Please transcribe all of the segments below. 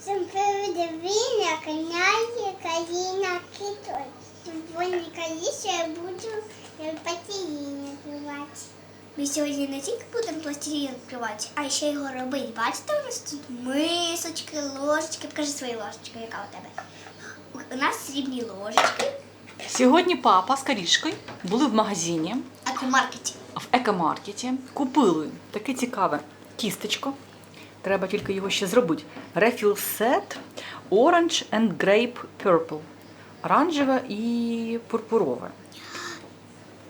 Всім привіт, Віня, коняє, країна китой. Сьогодні каліше я буду пластилін відкривати. Ми сьогодні не тільки будемо пластилін відкривати, а ще його робити. Бачите, у нас тут мисочки, ложечки. Покажи свої ложечки, яка у тебе. У нас срібні ложечки. Сьогодні папа з Карішкою були в магазині Аквамаркеті. в екомаркеті, купили таке цікаве тістечко. Треба тільки його ще зробити. Refill set Orange and Grape Purple. Оранжеве і пурпурове.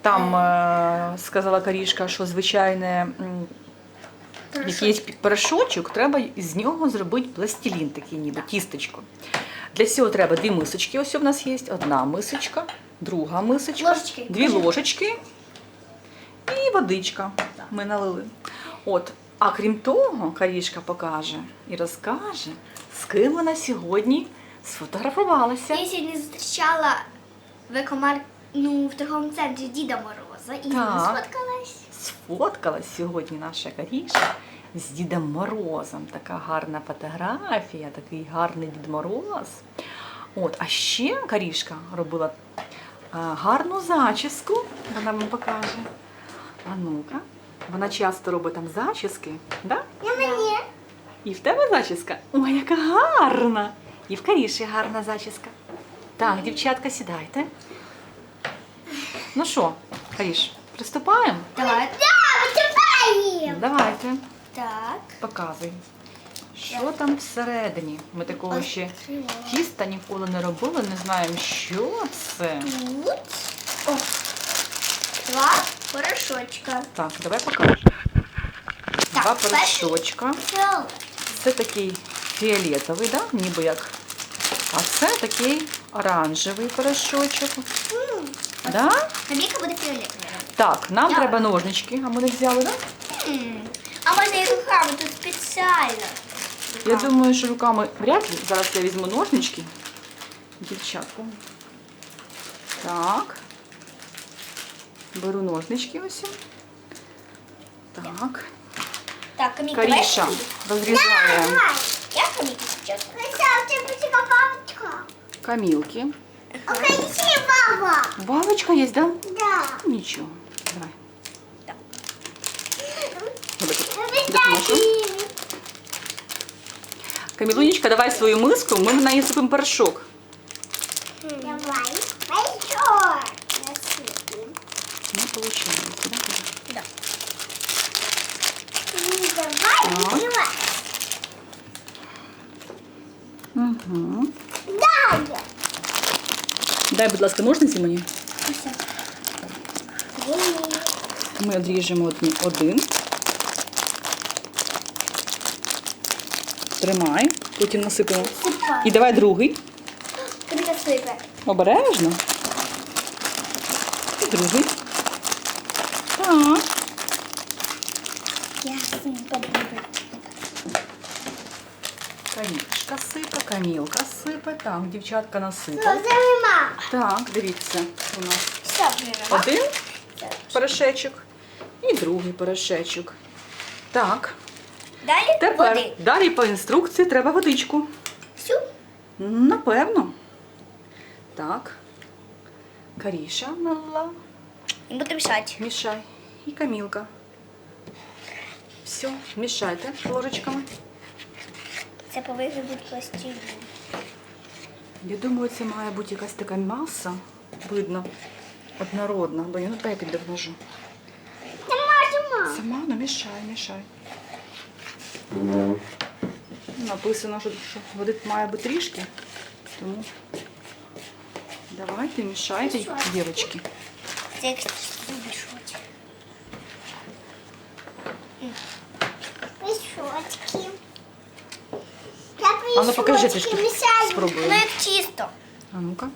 Там е, сказала Карішка, що звичайне якийсь порошочок, треба з нього зробити пластилін, такий ніби тістечко. Для цього треба дві мисочки. Ось у нас є одна мисочка, друга мисочка, Ложечки. дві ложечки і водичка. Ми налили. От. А крім того, Карішка покаже і розкаже, з ким вона сьогодні сфотографувалася. Я сьогодні зустрічала в екомар... ну, в торговому центрі Діда Мороза і Так. сфоткалась. Сфоткалась сьогодні наша Каріша з Дідом Морозом. Така гарна фотографія, такий гарний Дід Мороз. От, а ще Карішка робила а, гарну зачіску. Вона вам покаже. А ну-ка. Вона часто робить там зачіски, да? Я мені. І в тебе зачіска? Ой, яка гарна! І в Каріші гарна зачіска. Так, дівчатка, сідайте. Ну що, Каріш, приступаємо? Давай. Да. Давайте, Так. показуй. Що там всередині? Ми такого ще тіста ніколи не робили, не знаємо, що це. Тут. О. Два порошочка. Так, давай покажемо. Так, Два перший. порошочка. Фіолет. Це такий фіолетовий, да? ніби як. А це такий оранжевий порошочок. Да? Каміка буде фіолетовий. Так, нам Я- треба ножнички, а ми не взяли, да? М. А можна і руками тут спеціально. Я думаю, що руками вряд ли. Зараз я візьму ножнички. Дівчатку. Так. Беру ножнички ось. Так. Так, Каміка, Каріша давай. розрізає Я Каміка спочатку. Представте, буде бабочка. камілки. Українська баба. Бабочка є, да? Да. Нічого. Давай. Так. Я тут допоможу. Камілунечка, давай свою миску, ми на неї сипемо порошок. Угу. Дай. Дай, будь ласка, ножниці мені. Ми одріжемо один. Тримай, потім насипемо. І давай другий. Обережно. І другий. Так. Я. Камілка сипе, камілка сипе. Так, дівчатка насипе. Зима. Так, дивіться, у нас Все, вже. один порошечок і другий порошечок. Так, Далі тепер води. далі по інструкції треба водичку. Всю. Напевно. Так. Каріша налила. І буду мішати. Мішай. І камілка. Все, мішайте ложечками. Це повинен бути пластилін. Я думаю, це має бути якась така маса, видно, однородна. Бо я ну дай я піддержу. Не. Сама ну мішай, мішай. Написано, що, води має бути трішки. Тому давайте мішайте, дівчатки. Це як мішати. Мішочки. А ну покажи трішки. Спробуй. Ну як чисто. А ну-ка.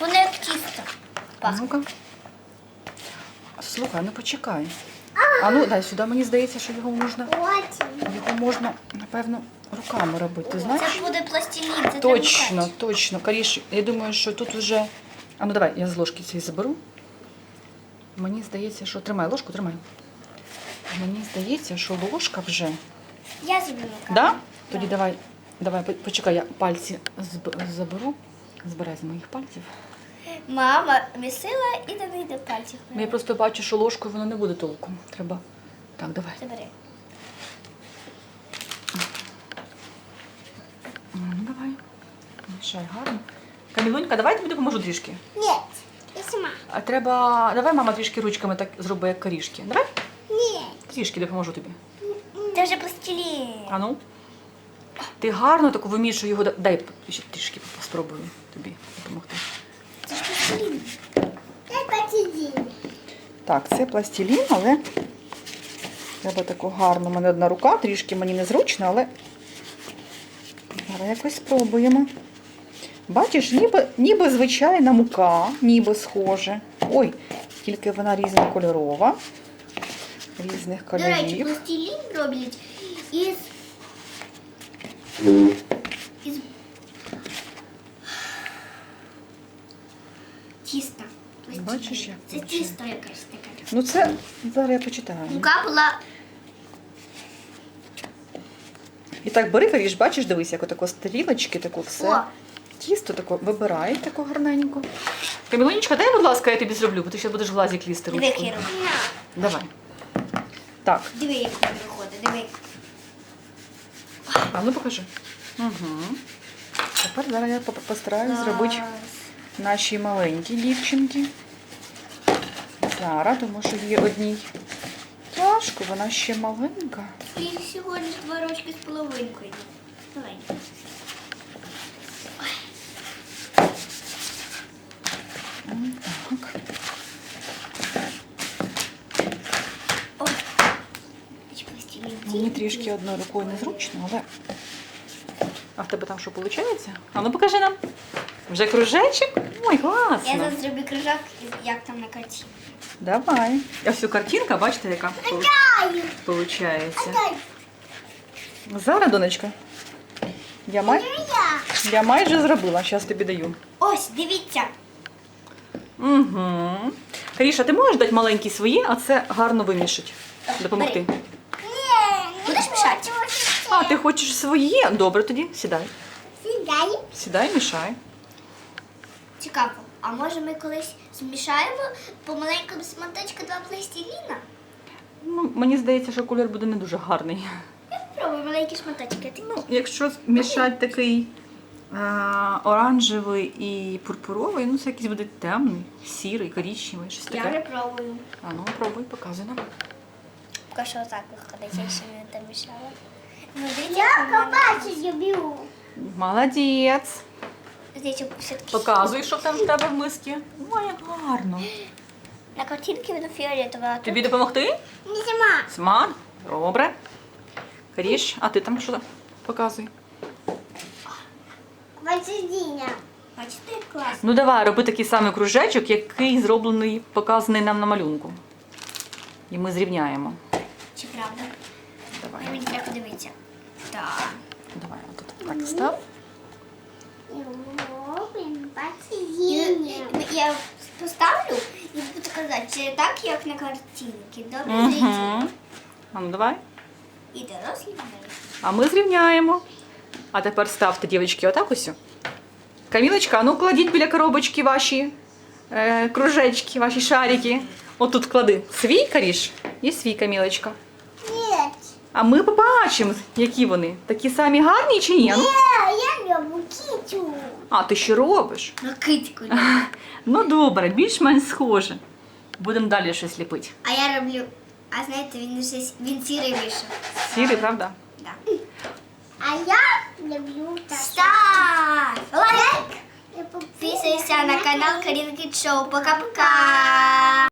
Воно як чисто. А ну-ка. Слухай, ну почекай. А ну дай сюди, мені здається, що його можна. Його можна, напевно, руками робити. Ти знаєш? Це буде пластилін. Це Точно, точно. Каріш, я думаю, що тут вже. А ну давай, я з ложки цієї заберу. Мені здається, що тримай ложку, тримай. Мені здається, що ложка вже Я зроблю. Да? Тоді давай, давай, по- почекай, я пальці заберу. Збирай з моїх пальців. Мама місила і до неї до пальців. Ну, Я просто бачу, що ложкою воно не буде толком. Треба. Так, давай. Забери. Ну, давай. Мішай гарно. Камілунька, давай я тобі допоможу трішки. Ні, я сама. А треба. Давай, мама, трішки ручками так зроби, як корішки. Давай? Трішки допоможу тобі. Це вже пластилін. А ну. Ти гарно таку вимішуй його. Дай ще трішки спробую тобі допомогти. Це ж пластилін. Це пластилін. Так, це пластилін, але треба таку гарну. У мене одна рука, трішки мені незручно, але зараз якось спробуємо. Бачиш, ніби, ніби звичайна мука, ніби схоже. Ой, тільки вона різнокольорова. Різних До речі, кольорів. пластилін роблять із. із тіста. Пластилін. Бачиш, як Це виходить? тісто якесь таке. Ну це зараз я почитаю. Мука була І так бери, Каріш, бачиш, дивись, як отако стрілочки, тако все. О. Тісто тако вибирай тако гарненько. Камілонечка, дай, будь ласка, я тобі зроблю, бо ти ще будеш в лазі клісти ручку. Давай. Так, Диви, як воно виходить, диви. а ну покажи. Угу. Тепер зараз я постараюсь зробити нашій маленькій дівчинці. Зараз, тому що їй одній тяжко, вона ще маленька. Їх сьогодні два рочки з половинкою. Давай. Так. О. Бач, пластилін. Мені трішки одною рукою незручно, але. А в тебе там що виходить? А ну покажи нам. Вже кружечок? Ой, Я зараз зроблю кружок, як там на картині. Давай. Ось цю картинка, бачите, яка виходить. Зараз, донечка. Я, май... Я. я майже зробила, зараз тобі даю. Ось, дивіться. Угу. Каріша, ти можеш дати маленькі свої, а це гарно вимішати. Допомогти. Мішати? А, ти хочеш свої? Добре тоді, сідай. Сідай. Сідай, мішай. Цікаво. А може ми колись змішаємо по маленькому сматочку два пластиліна? Ну, мені здається, що колір буде не дуже гарний. Я маленькі шматочки. Ти- Ну, якщо мішати такий а, оранжевий і пурпуровий, ну це якийсь буде темний, сірий, коричневий, щось Я вже таке. пробую. А ну пробуй, показуй нам. Поки що отак виходить, я ще не домішала. Ну, я побачу, люблю. Молодець. Дивіться, все-таки Показуй, що там в тебе в мисці. Ой, як гарно. на картинці воно фіолетове, а тут Тобі допомогти? не сама. Смак? Добре. Каріш, а ти там що показуй? Василіна. Бачите, як класно. Ну давай, роби такий самий кружечок, який зроблений, показаний нам на малюнку. І ми зрівняємо. Чи правда? Давай. Мені треба подивитися. Так. Давай, отут так став. Я поставлю і буду казати, чи так, як на картинці. Добре? Угу. А ну давай. І дорослі. А ми зрівняємо. А тепер ставте, дівчатки, отак ось. Камілочка, ну кладіть біля коробочки ваші е, кружечки, ваші шарики. Отут клади. Свій каріш і свій камілочка. Ні, А ми побачимо, які вони. Такі самі гарні чи ні? А Ну, я люблю кітю. а, ти що робиш? На китку. Ну добре, більш-менш схоже. Будемо далі щось ліпити. А я роблю, а знаєте, він вже він сірий вийшов. Сірий, правда? Да. А я люблю так. Став! Лайк! Підписуйся на канал Карінки Шоу. Пока-пока!